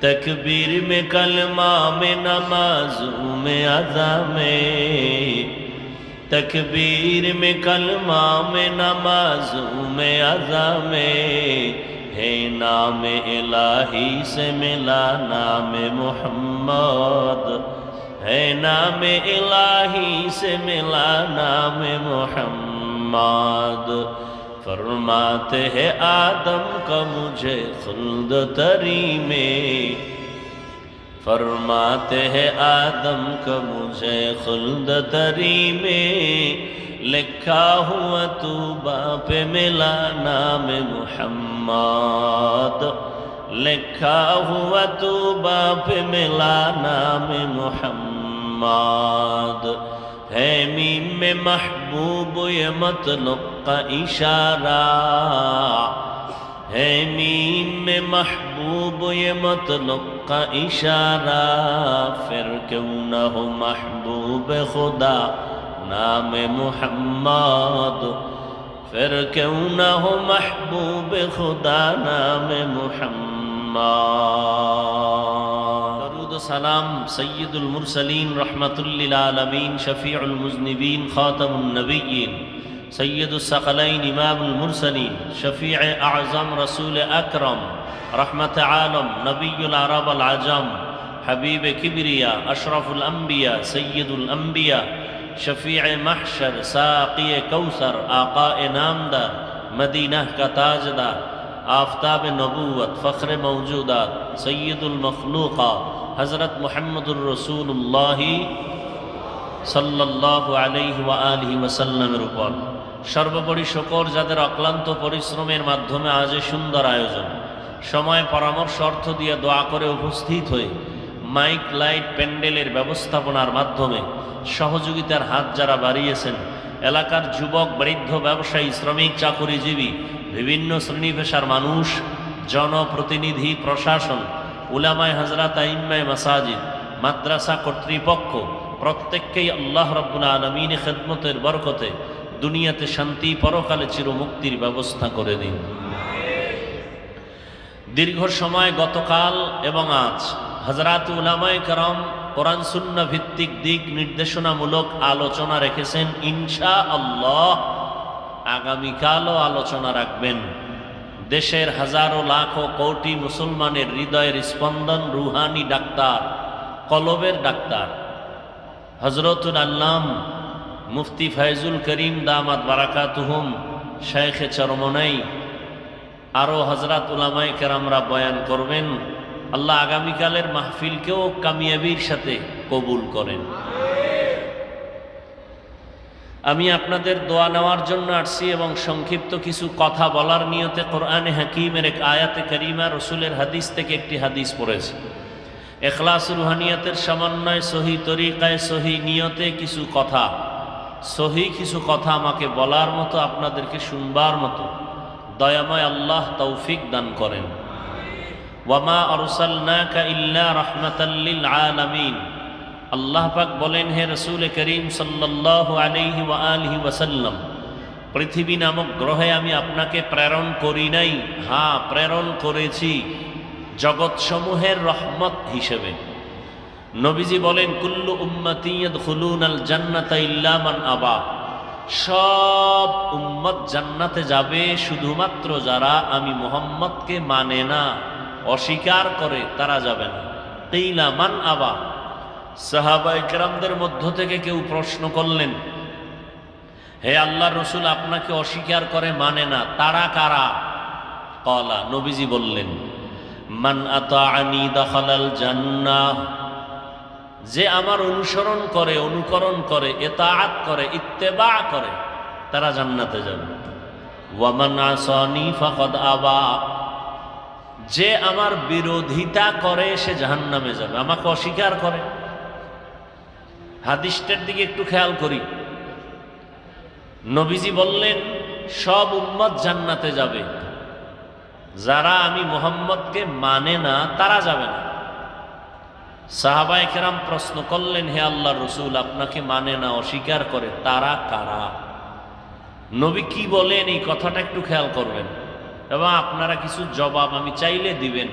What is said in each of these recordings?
تکبیر میں کلمہ میں نمازوں میں ادا میں تکبیر میں کلمہ میں نمازوں میں ادا میں ہے نام الہی سے ملا نام محمد ہے نام الہی سے ملا نام محمد فرماتے ہیں، آدم کا مجھے خلد تری میں فرماتے ہیں، آدم کا مجھے خلد تری میں لکھا ہوا تو باپ ملا نام محمد۔ لکھا ہوا تو باپ ملا نام محمد۔ ہے میم میں محبوب یہ مطلق کا اشارہ ہے میم میں محبوب یہ مطلق کا اشارہ پھر کیوں نہ ہو محبوب خدا نام محمد پھر کیوں نہ ہو محبوب خدا نام محمد و سلام سيد المرسلين رحمة للعالمين شفيع المذنبین خاتم النبيين سيد الثقلین إمام المرسلين شفيع أعظم رسول أكرم رحمة عالم نبي العرب العجم حبيب كبريا أشرف الأنبياء سيد الأنبياء شفيع محشر ساقي كوثر آقا نامدار مدينة کا আফতাব নবুয় فخر মৌজুদাত سید المخلوقات حضرت محمد الرسول اللہ صلی اللہ উপর। সর্বোপরি শকর যাদের অক্লান্ত পরিশ্রমের মাধ্যমে আজ সুন্দর আয়োজন। সময় পরামর্শ অর্থ দিয়ে দোয়া করে উপস্থিত হয়ে মাইক, লাইট, প্যান্ডেলের ব্যবস্থাপনার মাধ্যমে সহযোগিতার হাত যারা বাড়িয়েছেন, এলাকার যুবক, বৃদ্ধ, ব্যবসায়ী, শ্রমিক, চাকুরিজীবী বিভিন্ন শ্রেণি পেশার মানুষ, জনপ্রতিনিধি, প্রশাসন, উলামায় হাজরাত আইম্মায় মাসাজিদ, মাদ্রাসা কর্তৃপক্ষ, প্রত্যেককেই আল্লাহ রব্বুল আলমিনে খেদমতের বরকতে দুনিয়াতে শান্তি পরকালে চির মুক্তির ব্যবস্থা করে দিন। দীর্ঘ সময় গতকাল এবং আজ হজরাত উলামায় করম কোরআন সুন্না ভিত্তিক দিক নির্দেশনামূলক আলোচনা রেখেছেন ইনশা আল্লাহ আগামীকালও আলোচনা রাখবেন। দেশের হাজারো লাখো কোটি মুসলমানের হৃদয়ের স্পন্দন রুহানি ডাক্তার, কলবের ডাক্তার। হজরতুল আল্লাম মুফতি ফায়জুল করিম দামাত বারাকাতুহুম শেখে চরমনাই আরও হজরত উলামাই কেরামরা বয়ান করবেন, আল্লাহ আগামীকালের মাহফিলকেও কামিয়াবির সাথে কবুল করেন। আমি আপনাদের দোয়া নেওয়ার জন্য আসছি এবং সংক্ষিপ্ত কিছু কথা বলার নিয়তে কোরআনে হাকিমের এক আয়াতে করিমা রসুলের হাদিস থেকে একটি হাদিস পড়েছি। এখলাস রুহানিয়াতের সমন্বয়, সহি তরিকায়, সহি নিয়তে কিছু কথা, সহি কিছু কথা আমাকে বলার মতো, আপনাদেরকে শুনবার মতো, দয়াময় আল্লাহ তৌফিক দান করেন। ওয়ামা অরসাল্লাকা ইল্লা রহমাতাল্লিল আলামিন। আল্লাহ পাক বলেন, হে রসুল করিম সাল্লাল্লাহু আলাইহি ওয়া আলিহি ওয়াসাল্লাম, পৃথিবী নামক গ্রহে আমি আপনাকে প্রেরণ করি নাই। হ্যাঁ প্রেরণ করেছি জগৎসমূহের রহমত হিসেবে। নবীজি বলেন, কুল্লু উম্মতিয়াদ খুলুন আল জান্নাতা ইল্লামান আবা। সব উম্মত জান্নাতে যাবে শুধুমাত্র যারা আমি মোহাম্মদকে মানে না, অস্বীকার করে, তারা যাবে না। তেইলা মান আবা। সাহাবা ইকরামদের মধ্য থেকে কেউ প্রশ্ন করলেন, হে আল্লাহ রসুল, আপনাকে অস্বীকার করে মানে না, তারা কারা? কলা, নবীজি বললেন, মান আনি দাখালাল জান্নাহ যে আমার অনুসরণ করে, অনুকরণ করে এতাআত করে, ইত্তেবা করে, তারা জান্নাতে যাবে। আবা যে আমার বিরোধিতা করে, সে জাহান্নামে যাবে, আমাকে অস্বীকার করে। হাদিসটার দিকে একটু খেয়াল করি। নবীজি বললেন, সব উম্মত জান্নাতে যাবে। যারা আমি মোহাম্মদকে মানে না, তারা যাবে না। সাহাবাই কেরাম প্রশ্ন করলেন, হে আল্লাহ রসুল, আপনাকে মানে না, অস্বীকার করে, তারা কারা? নবী কি বলেন, এই কথাটা একটু খেয়াল করবেন। এবং আপনারা কিছু জবাব আমি চাইলে দিবেন।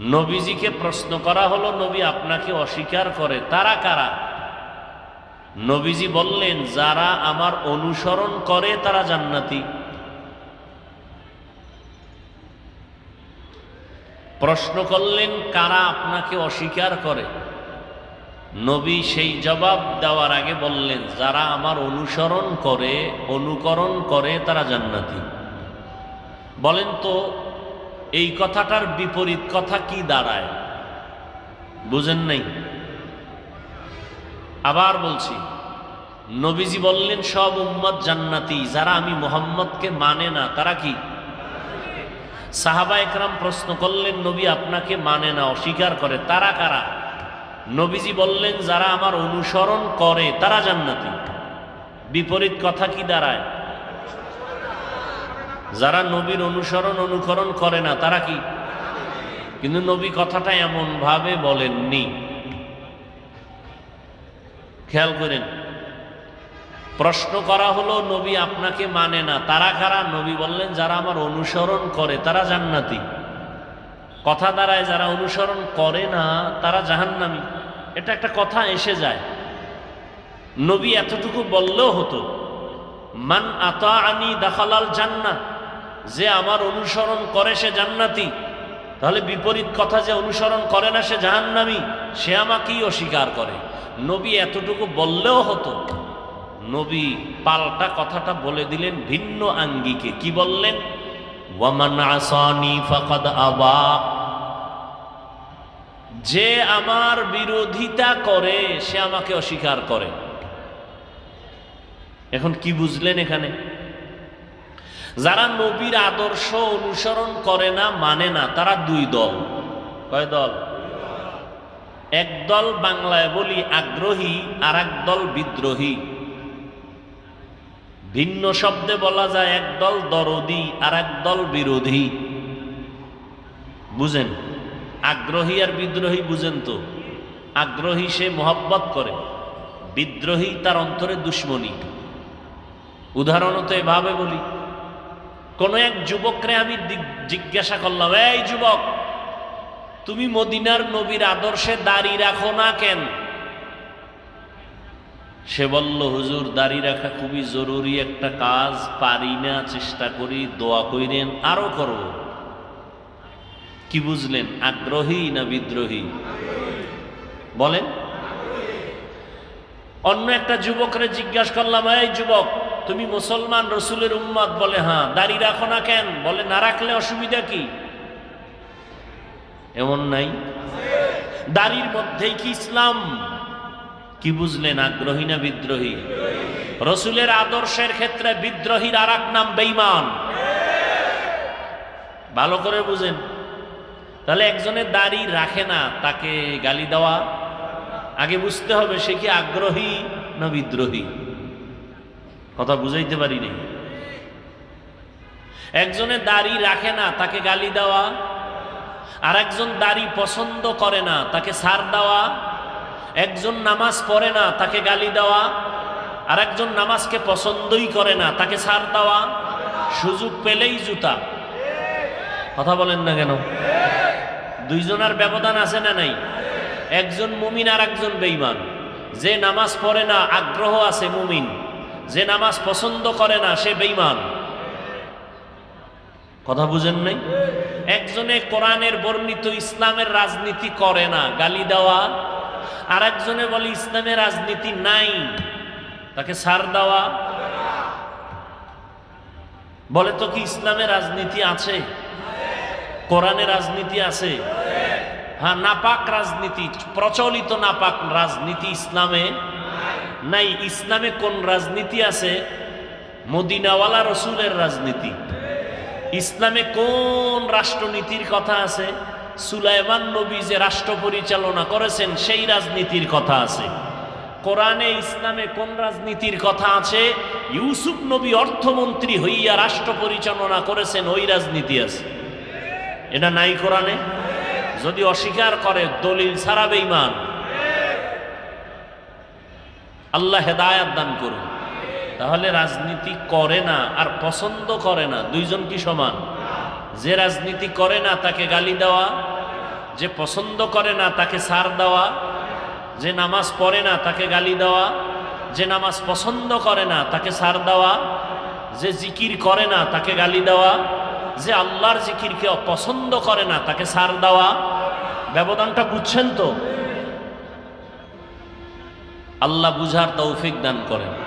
নবীজিকে প্রশ্ন করা হলো, নবী আপনাকে অস্বীকার করে, তারা কারা? নবীজি বললেন, যারা আমার অনুসরণ করে, তারা জান্নাতি। প্রশ্ন করলেন, কারা আপনাকে অস্বীকার করে? নবী সেই জবাব দেওয়ার আগে বললেন, যারা আমার অনুসরণ করে, অনুকরণ করে, তারা জান্নাতি। বলেন তো এই কথাটার বিপরীত কথা কি দাঁড়ায়? বুঝেন নাই? আবার বলছি, নবীজি বললেন, সব উম্মত জান্নাতি, যারা আমি মোহাম্মদকে মানে না, তারা কি? সাহাবা একরাম প্রশ্ন করলেন, নবী আপনাকে মানে না, অস্বীকার করে, তারা কারা? নবীজি বললেন, যারা আমার অনুসরণ করে, তারা জান্নাতি। বিপরীত কথা কি দাঁড়ায়? যারা নবীর অনুসরণ, অনুকরণ করে না, তারা কি? কিন্তু নবী কথাটা এমন ভাবে বলেননি। খেয়াল করেন, প্রশ্ন করা হলো, নবী আপনাকে মানে না, তারা কারা? নবী বললেন, যারা আমার অনুসরণ করে, তারা জান্নাতি। কথা দ্বারায় যারা অনুসরণ করে না, তারা জাহান্নামি। এটা একটা কথা এসে যায়। নবী এতটুকু বললেও হতো, মান আতা আনি দাখালাল জান্নাত। যে আমার অনুসরণ করে সে জান্নাতি, তাহলে বিপরীত কথা যে অনুসরণ করে না সে জাহান্নামি, সে আমাকেই অস্বীকার করে। নবী এতটুকু বললেও হতো, নবী পাল্টা কথাটা বলে দিলেন ভিন্ন আঙ্গিকে। কি বললেন? ওয়ামান আবা। যে আমার বিরোধিতা করে, সে আমাকে অস্বীকার করে। এখন কি বুঝলেন এখানে? যারা নবীর আদর্শ অনুসরণ করে না মানে না, তারা দুই দল। কয় দল? এক দল বাংলায় বলি আগ্রহী আর এক দল বিদ্রোহী। ভিন্ন শব্দে বলা যায় এক দল দরদি আর এক দল বিরোধী। বুঝেন? আগ্রহী আর বিদ্রোহী বুঝেন তো? আগ্রহী সে মোহব্বত করে, বিদ্রোহী তার অন্তরে দুশ্মনী। উদাহরণত এভাবে বলি। কোন এক যুবকরে আমি জিজ্ঞাসা করলাম, এই যুবক, তুমি মদিনার নবীর আদর্শে দাঁড়িয়ে রাখো না কেন? সে বলল, হুজুর দাড়ি রাখা খুবই জরুরি একটা কাজ, পারি না, চেষ্টা করি, দোয়া কইরেন, আরও করব। কি বুঝলেন? আগ্রহী না বিদ্রোহী? বলেন। অন্য একটা যুবকরে জিজ্ঞাসা করলাম, এই যুবক তুমি মুসলমান রসুলের উম্মত? বলে হ্যাঁ। দাড়ি রাখো না কেন? বলে, না রাখলে অসুবিধা কি? এমন নাই? দাড়ির মধ্যেই কি ইসলাম? কি বুঝলেন? আগ্রহী না বিদ্রোহী? রসুলের আদর্শের ক্ষেত্রে বিদ্রোহীর আর নাম বেইমান ভালো করে বুঝেন। তাহলে একজনের দাড়ি রাখে না, তাকে গালি দেওয়া? আগে বুঝতে হবে সে কি আগ্রহী না বিদ্রোহী? কথা বুঝাইতে পারি নাই। একজনের দাড়ি রাখে না, তাকে গালি দেওয়া। আর একজন দাড়ি পছন্দ করে না, তাকে সার দেওয়া। একজন নামাজ পড়ে না, তাকে গালি দেওয়া। আর একজন নামাজকে পছন্দই করে না, তাকে সার দেওয়া। সুযোগ পেলেই জুতা। কথা বলেন না কেন? দুইজনের ব্যবধান আছে না নাই? একজন মুমিন আর একজন বেইমান যে নামাজ পড়ে না, আগ্রহ আছে মুমিন। যে নামাজ পছন্দ করে না, সে বেইমান কথা বুঝেন নাই? একজনে কোরআনের বর্ণিত ইসলামের রাজনীতি করে না, গালি দেওয়া। আর একজনে বলে ইসলামের রাজনীতি নাই। তাকে সার দেওয়া। বলে, তো কি ইসলামের রাজনীতি আছে? কোরআনের রাজনীতি আছে। হ্যাঁ নাপাক রাজনীতি, প্রচলিত নাপাক রাজনীতি ইসলামে। নাই, ইসলামে কোন রাজনীতি আছে? মদিনাওয়ালা রসুলের রাজনীতি। ইসলামে কোন রাষ্ট্রনীতির কথা আছে? সুলাইমান নবী যে রাষ্ট্র পরিচালনা করেছেন, সেই রাজনীতির কথা আছে। কোরআনে ইসলামে কোন রাজনীতির কথা আছে? ইউসুফ নবী অর্থমন্ত্রী হইয়া রাষ্ট্র পরিচালনা করেছেন, ওই রাজনীতি আছে। এটা নাই কোরআনে? যদি অস্বীকার করে, দলিল ছাড়া বেঈমান। আল্লাহ হেদায়াত দান করুন। তাহলে রাজনীতি করে না আর পছন্দ করে না, দুইজন কি সমান? যে রাজনীতি করে না তাকে গালি দেওয়া, যে পছন্দ করে না তাকে সার দেওয়া, যে নামাজ পড়ে না তাকে গালি দেওয়া, যে নামাজ পছন্দ করে না তাকে সার দেওয়া, যে জিকির করে না তাকে গালি দেওয়া, যে আল্লাহর জিকিরকে অপছন্দ করে না তাকে সার দেওয়া। ব্যবধানটা বুঝছেন তো? আল্লাহ বুঝার তৌফিক দান করেন।